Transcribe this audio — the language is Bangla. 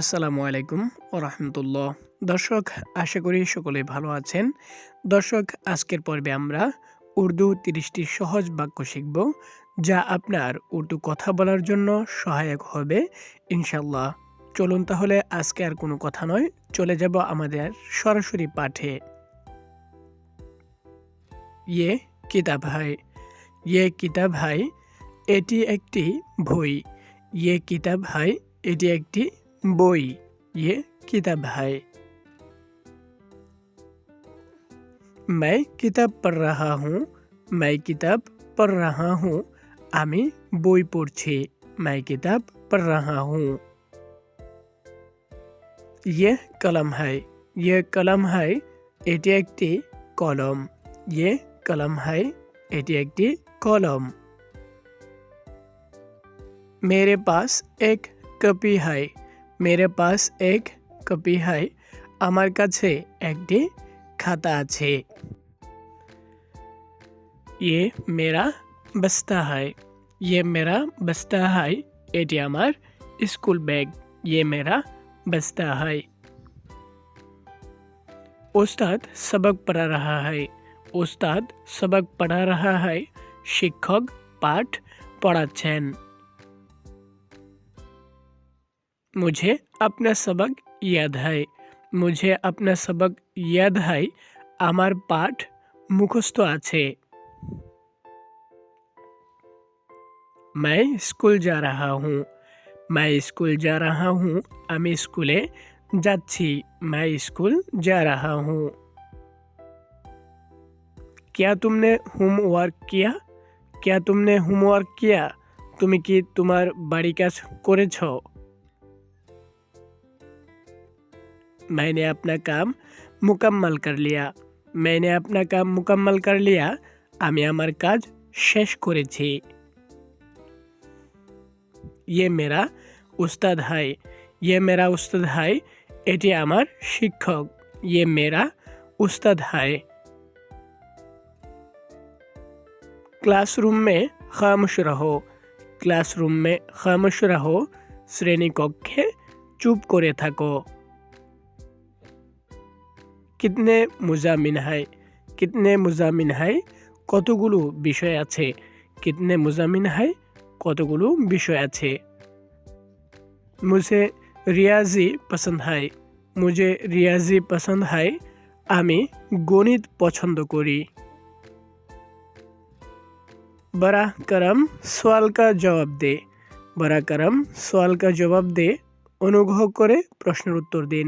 আসসালামু আলাইকুম ও রহমতুল্লাহ। দর্শক, আশা করি সকলে ভালো আছেন। দর্শক, আজকের পর্বে আমরা উর্দু তিরিশটি সহজ বাক্য শিখব, যা আপনার উর্দু কথা বলার জন্য সহায়ক হবে ইনশাল্লাহ চলুন তাহলে আজকে আর কোনো কথা নয়, চলে যাব আমাদের সরাসরি পাঠে। ইয়ে কিতাব হাই ইয়ে কিতাব হাই, এটি একটি বই। ইয়ে কিতাব হাই, এটি একটি বই ये किताब है मैं किताब पढ़ रहा हूँ मैं किताब पढ़ रहा हूँ আমি বই পড়ছি मैं किताब पढ़ रहा हूँ ये कलम है ये कलम है এটি একটি কলম ये कलम है এটি একটি কলম मेरे पास एक कॉपी है মেরে পাস এক কপি হাই আমার কাছে একটি খাতা আছে ইয়ে মেরা বস্তা হাই ইয়ে মেরা বস্তা হাই এটি আমার স্কুল ব্যাগ ইয়ে মেরা বস্তা হাই उस्ताद सबक पढ़ा रहा है उस्ताद सबक पढ़ा रहा है শিক্ষক পাঠ পড়াচ্ছেন मुझे अपना सबक याद है मुझे अपना सबक याद है আমার পাঠ মুখস্থ আছে मैं स्कूल जा रहा हूँ मैं स्कूल जा रहा हूँ আমি স্কুলে যাচ্ছি मैं स्कूल जा रहा हूँ क्या तुमने होमवर्क किया क्या तुमने होमवर्क किया তুমি কি তোমার বাড়ি কাজ করেছো मैंने अपना काम मुकम्मल कर लिया मैंने अपना काम मुकम्मल कर लिया আমি আমার কাজ শেষ করেছি ये मेरा उस्ताद है ये मेरा उस्ताद है এটি আমার শিক্ষক ये मेरा उस्ताद है क्लासरूम में खामोश रहो क्लासरूम में खामोश रहो শ্রেণীকক্ষে চুপ করে থাকো কিতনে মুজামিন হাই কিতনে মুজামিন হাই কতগুলো বিষয় আছে কিতনে মুজামিন হাই কতগুলো বিষয় আছে মুঝে রিয়াজি পছন্দ হয় মুঝে রিয়াজি পছন্দ হয় আমি গণিত পছন্দ করি बड़ा करम সওয়াল কা জবাব দে বড়া করম সওয়াল কা জবাব দে অনুগ্রহ করে প্রশ্নের উত্তর দিন